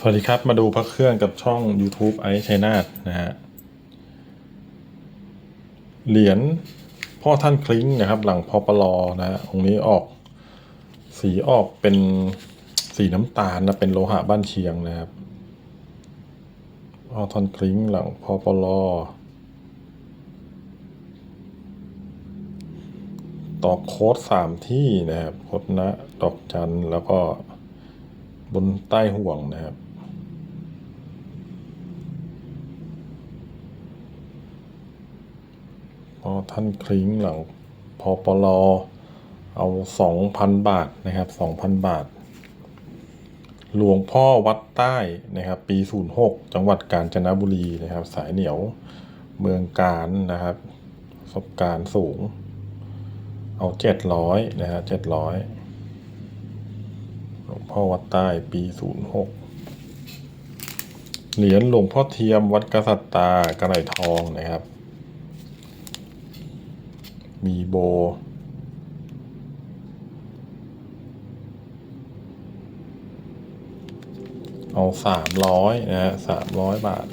สวัสดีครับ มาดูพระเครื่องกับช่อง YouTube ไอซ์ชัยนาทนะฮะ เหรียญพ่อท่านคลิ้งนะครับ หลังพอปลอนะฮะองนี้ออก สีออกเป็นสีน้ำตาลนะ เป็นโลหะบ้านเชียงนะครับ พ่อท่านคลิ้งหลังพอปลอ ตอกโค้ดสามที่นะครับโคดนะดอกจันแล้วก็บนใต้ห่วงนะครับ พอท่านคลิ้งหลังพอปลอเอาสองพันบาทนะครับสองพันบาท หลวงพ่อวัดใต้นะครับ ปี 06 จังหวัดกาญจนบุรีนะครับ สายเหนียวเมืองการนะครับประสบการณ์สูง เอาเจ็ดร้อยนะฮะเจ็ดร้อยหลวงพ่อวัดใต้ปี 06 เหรียญหลวงพ่อเทียมวัดกษัตริย์ตากระไหลทองนะครับ มีโบ เอาสามร้อยนะฮะสามร้อยบาท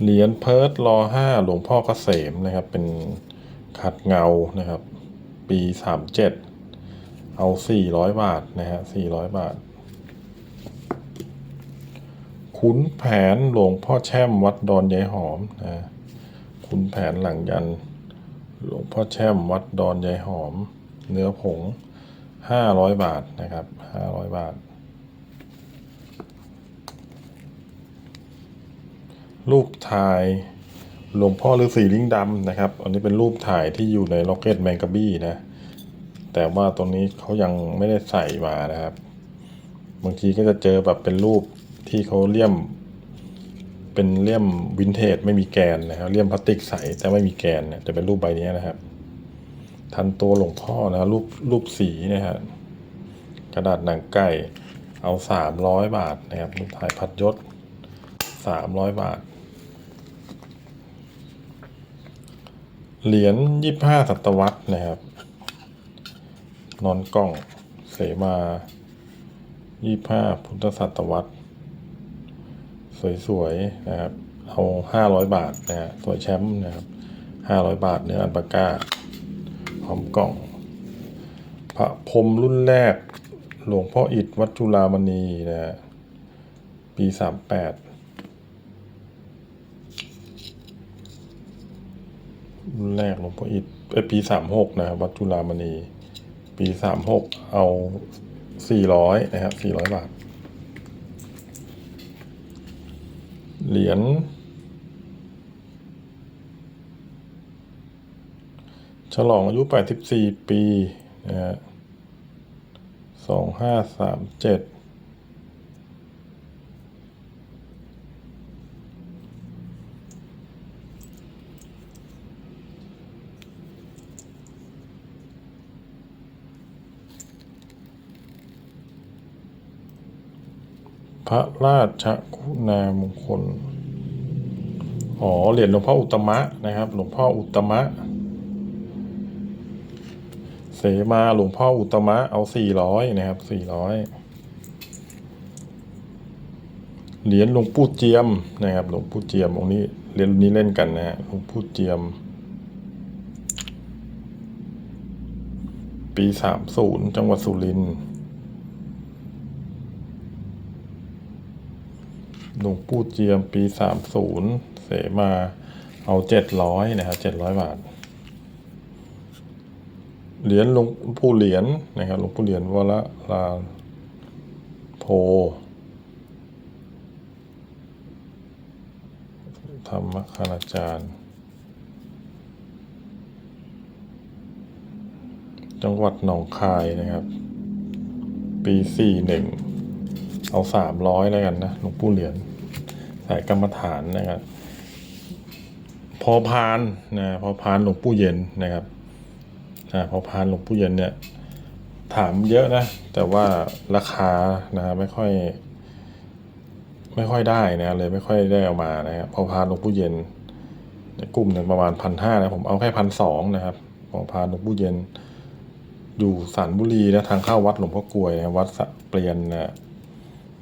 เหรียญเพิร์ดรอห้าหลวงพ่อเกษมนะครับ เป็นขัดเงานะครับ ปีสามเจ็ดเอาสี่ร้อยบาทนะฮะสี่ร้อยบาทขุนแผนหลวงพ่อแช่มวัดดอนยายหอมนะขุนแผนหลังยัน หลวงพ่อแช่มวัดดอนยายหอม เนื้อผงห้าร้อยบาทนะครับห้าร้อยบาทรูปถ่ายหลวงพ่อฤาษีลิงดำนะครับ อันนี้เป็นรูปถ่ายที่อยู่ในล็อกเก็ตแมงกะบี้นะ แต่ว่าตรงนี้เขายังไม่ได้ใส่มานะครับ บางทีก็จะเจอแบบเป็นรูปที่เขาเลี่ยม เป็นเลี่ยมวินเทจไม่มีแกนนะครับเลี่ยมพลาสติกใสแต่ไม่มีแกนเนี่ยจะเป็นรูปใบนี้นะครับ ทันตัวหลวงพ่อนะรูปรูปสีนะฮะกระดาษหนังไก่เอาสามร้อยบาทนะครับรูปถ่ายพัดยศสามร้อยบาท เหรียญยี่ห้าศตวรรษนะครับ นอนกล้องเสมายี่ห้าพุทธศตวรรษ สวยๆนะครับเอาห้าร้อยบาทนะฮะสวยแชมป์นะครับห้าร้อยบาทเนื้ออันปาก้าพร้อมกล่องพระพรมรุ่นแรก หลวงพ่ออิฐวัดจุฬามณีนะฮะปีสามแปดรุ่นแรกหลวงพ่ออิฐเอปีสามหกนะครับวัดจุฬามณี ปีสามหกเอาสี่ร้อยนะครับสี่ร้อยบาท เหรียญฉลองอายุ 84 ปีนะฮะ2537พระราชค ณามงคล อ๋อ เหรียญหลวงพ่ออุตมะนะครับ หลวงพ่ออุตมะ เสมาหลวงพ่ออุตตมะ เอาสี่ร้อยนะครับสี่ร้อยเหรียญหลวงปู่เจียมนะครับ หลวงปู่เจียมองค์นี้เหรียญนี้เล่นกันนะฮะหลวงปู่เจียม ปีสามศูนย์จังหวัดสุรินทร์ หลวงปู่เจียมปีสามศูนย์เสมาเอาเจ็ดร้อยนะครับเจ็ดร้อยบาท เหรียญหลวงปู่เหรียญนะครับหลวงปู่เหรียญวรลาโพธรรมคณาจารย์ จังหวัดหนองคายนะครับ ปีสี่หนึ่งเอาสามร้อยแล้วกันนะหลวงปู่เหรียญ สายกรรมฐานนะครับ พอพานนะพอพานหลวงปู่เย็นนะครับนะพอพานหลวงปู่เย็นเนี่ยถามเยอะนะ แต่ว่าราคานะไม่ค่อย ไม่ค่อยได้นะเลยไม่ค่อยได้เอามานะครับพอพานหลวงปู่เย็นในกลุ่มหนึ่งประมาณพันห้านะผมเอาแค่พันสองนะครับพอพานหลวงปู่เย็น อยู่สันบุรีนะทางเข้าวัดหลวงพ่อกลวยวัดสะเปลี่ยนนะ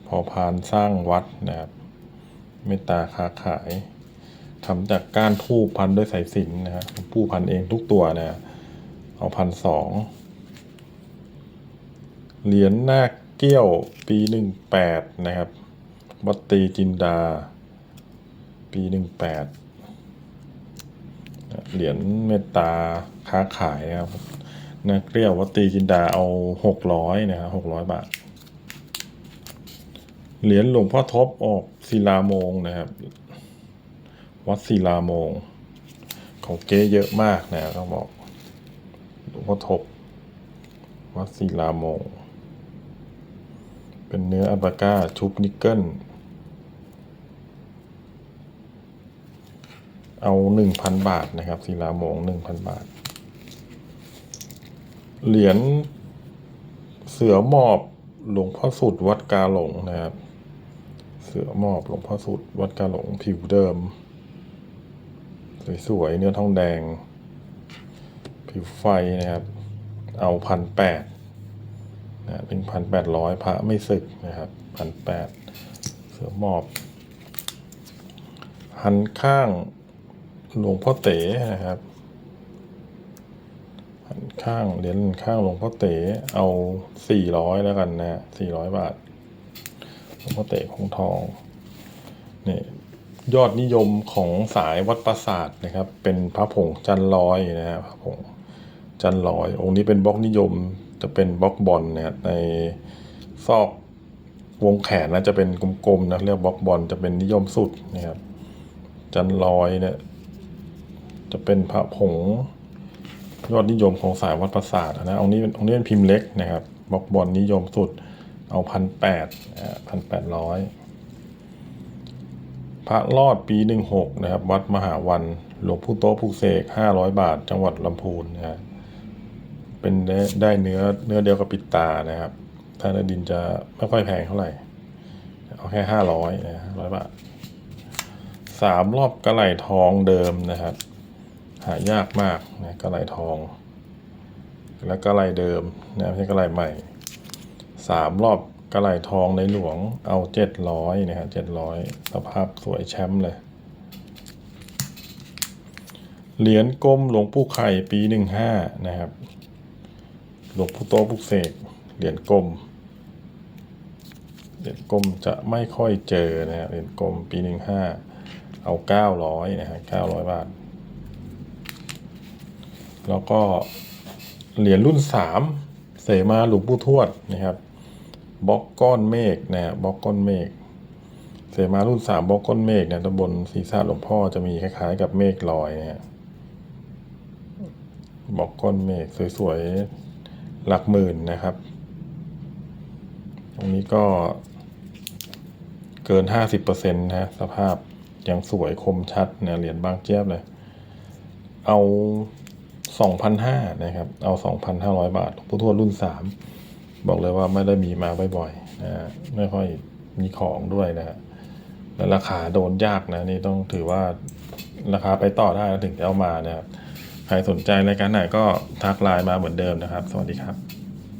พอพานสร้างวัดนะครับ เมตตาค้าขายทำจากก้านทูบพันด้วยสายสิญจนนะฮะผู้พันเองทุกตัวนะเอาพันสองเหรียญนาเกี้ยวปีหนึ่งแปดนะครับวัดตรีจินดา ปีหนึ่งแปดเหรียญเมตตาค้าขายนะครับนาเกี้ยววัดตรีจินดาเอาหกร้อยนะครับหกร้อยบาท เหรียญหลวงพ่อทบออก ศิลาโมงนะครับ วัดศิลาโมง ของเก๊เยอะมากนะต้องบอกหลวงพ่อทบ วัดศิลาโมง เป็นเนื้ออัลปาก้าชุบนิกเกิลเอาหนึ่งพันบาทนะครับศิลาโมงหนึ่งพันบาท เหรียญเสือหมอบหลวงพ่อสุดวัดกาหลงนะครับ เสือหมอบหลวงพ่อสุด วัดกาหลงผิวเดิม สวยๆเนื้อทองแดง ผิวไฟนะครับ เอาพันแปดนะเป็นพันแปดร้อยพระไม่สึกนะครับพันแปดเสือหมอบหันข้างหลวงพ่อเต๋นะครับหันข้างเหรียญข้างหลวงพ่อเต๋เอาสี่ร้อยแล้วกันนะสี่ร้อยบาท หลวงพ่อเต๋คงทองนี่ยอดนิยมของสายวัดปราสาทนะครับ เป็นพระผงจันลอยนะครับพระผงจันลอย องค์นี้เป็นบล็อกนิยมจะเป็นบล็อกบอลนะครในซอกวงแขนนะจะเป็นกลมๆนะเรียกบล็อกบอลจะเป็นนิยมสุดนะครับ จันลอยเนี่ยจะเป็นพระผงยอดนิยมของสายวัดประสาทนะองค์นี้เป็นองค์นี้เป็นพิมพ์เล็กนะครับบล็อกบอลนิยมสุด เอาพันแปดพันแปดร้อยพระรอดปีหนึ่งหกนะครับ วัดมหาวัน หลวงพ่โตะผู้เสกห้าร้อยบาท จังหวัดลำพูนนะฮะเป็นได้ได้เนื้อเนื้อเดียวกับปิดตานะครับถ้าเนื้อดินจะไม่ค่อยแพงเท่าไหร่ เอาแค่ห้าร้อยนะร้อยบาทสามรอบกระไหลทองเดิมนะครับ หายากมากนะกระไหลทอง แล้วกระไหลเดิมนะไม่ใช่กระไหลใหม่ สามรอบกระไหลทองในหลวงเอาเจ็ดร้อยนะฮะเจ็ดร้อยสภาพสวยแชมป์เลย เหรียญกลมหลวงปู่ไข่ปีหนึ่งห้านะครับ หลวงปู่โตปุกเสกเหรียญกลมเหรียญกลมจะไม่ค่อยเจอนะฮะเหรียญกลมปีหนึ่งห้าเอาเก้าร้อยนะฮะเก้าร้อยบาท แล้วก็เหรียญรุ่นสามเสมาหลวงปู่ทวดนะครับ บล็อกก้อนเมฆนะฮะบล็อกก้อนเมฆเสมารุ่นสามบล็อกก้อนเมฆเนี่ยตบนศีรษะหลวงพ่อจะมีคล้ายๆ กับเมฆลอยนะฮะบล็อกก้อนเมฆสวยๆหลักหมื่นนะครับ ตรงนี้ก็เกินห้าสิบเปอร์เซ็นต์นะสภาพยังสวยคมชัดนะเหรียญบางเจี๊ยบเลย เอาสองพันห้านะครับ เอาสองพันห้าร้อยบาทผู้ทวดรุ่นสาม บอกเลยว่าไม่ได้มีมาบ่อยๆนะฮะไม่ค่อยมีของด้วยนะฮะแล้วราคาโดนยากนะนี่ต้องถือว่าราคาไปต่อได้ถึงจะเอามานะครับใครสนใจรายการไหนก็ทักไลน์มาเหมือนเดิมนะครับ สวัสดีครับ